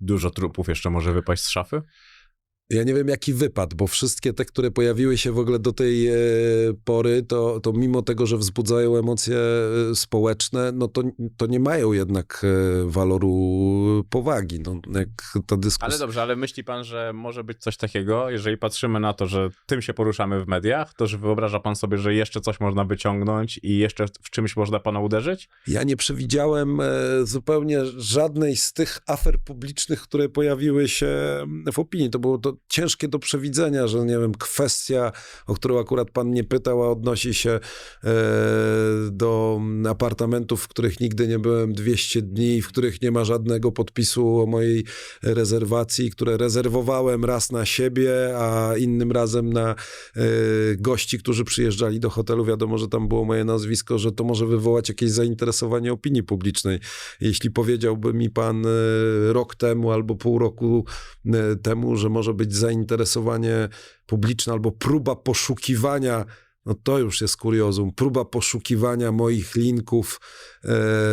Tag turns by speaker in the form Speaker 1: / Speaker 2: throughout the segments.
Speaker 1: dużo trupów jeszcze może wypaść z szafy?
Speaker 2: Ja nie wiem, jaki wypad, bo wszystkie te, które pojawiły się w ogóle do tej e, pory, to, to mimo tego, że wzbudzają emocje e, społeczne, no to, to nie mają jednak e, waloru powagi. No, jak ta dyskusja...
Speaker 1: Ale dobrze, ale myśli pan, że może być coś takiego, jeżeli patrzymy na to, że tym się poruszamy w mediach, to że wyobraża pan sobie, że jeszcze coś można wyciągnąć i jeszcze w czymś można pana uderzyć?
Speaker 2: Ja nie przewidziałem zupełnie żadnej z tych afer publicznych, które pojawiły się w opinii. To było to ciężkie do przewidzenia, że nie wiem, kwestia, o którą akurat pan nie pytał, a odnosi się e, do apartamentów, w których nigdy nie byłem 200 dni, w których nie ma żadnego podpisu o mojej rezerwacji, które rezerwowałem raz na siebie, a innym razem na e, gości, którzy przyjeżdżali do hotelu. Wiadomo, że tam było moje nazwisko, że to może wywołać jakieś zainteresowanie opinii publicznej. Jeśli powiedziałby mi pan e, rok temu albo pół roku e, temu, że może być zainteresowanie publiczne albo próba poszukiwania no to już jest kuriozum. Próba poszukiwania moich linków e,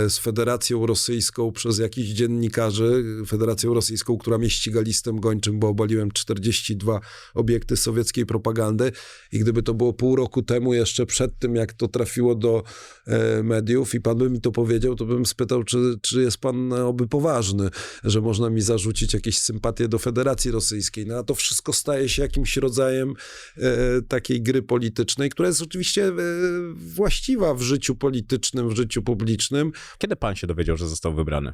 Speaker 2: z Federacją Rosyjską przez jakichś dziennikarzy. Federacją Rosyjską, która mnie ściga listem gończym, bo obaliłem 42 obiekty sowieckiej propagandy. I gdyby to było pół roku temu, jeszcze przed tym, jak to trafiło do e, mediów i pan by mi to powiedział, to bym spytał, czy, czy jest pan e, oby poważny, że można mi zarzucić jakieś sympatie do Federacji Rosyjskiej. No a to wszystko staje się jakimś rodzajem e, takiej gry politycznej, która jest oczywiście e, właściwa w życiu politycznym, w życiu publicznym.
Speaker 1: Kiedy pan się dowiedział, że został wybrany?